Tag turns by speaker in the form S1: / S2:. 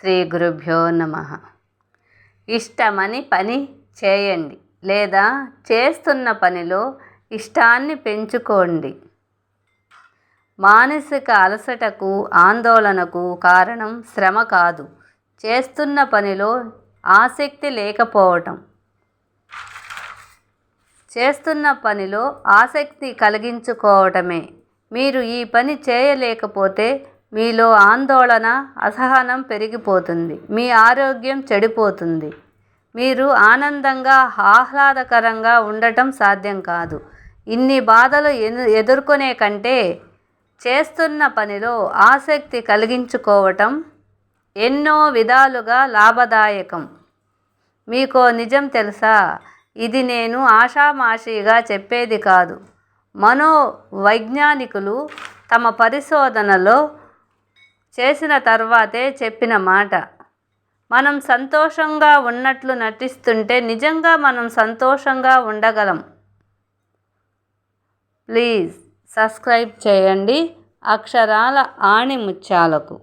S1: శ్రీ గురుభ్యో నమ. ఇష్టమని పని చేయండి లేదా చేస్తున్న పనిలో ఇష్టాన్ని పెంచుకోండి. మానసిక అలసటకు ఆందోళనకు కారణం శ్రమ కాదు. చేస్తున్న పనిలో ఆసక్తి లేకపోవటం. చేస్తున్న పనిలో ఆసక్తి కలిగించుకోవటమే. మీరు ఈ పని చేయలేకపోతే మీలో ఆందోళన అసహనం పెరిగిపోతుంది. మీ ఆరోగ్యం చెడిపోతుంది. మీరు ఆనందంగా ఆహ్లాదకరంగా ఉండటం సాధ్యం కాదు. ఇన్ని బాధలు ఎదుర్కొనే కంటే చేస్తున్న పనిలో ఆసక్తి కలిగించుకోవటం ఎన్నో విధాలుగా లాభదాయకం. మీకో నిజం తెలుసా? ఇది నేను ఆషామాషీగా చెప్పేది కాదు. మనోవైజ్ఞానికులు తమ పరిశోధనలో చేసిన తర్వాతే చెప్పిన మాట. మనం సంతోషంగా ఉన్నట్లు నటిస్తుంటే నిజంగా మనం సంతోషంగా ఉండగలం. ప్లీజ్ సబ్స్క్రైబ్ చేయండి అక్షరాల ఆణిముత్యాలకు.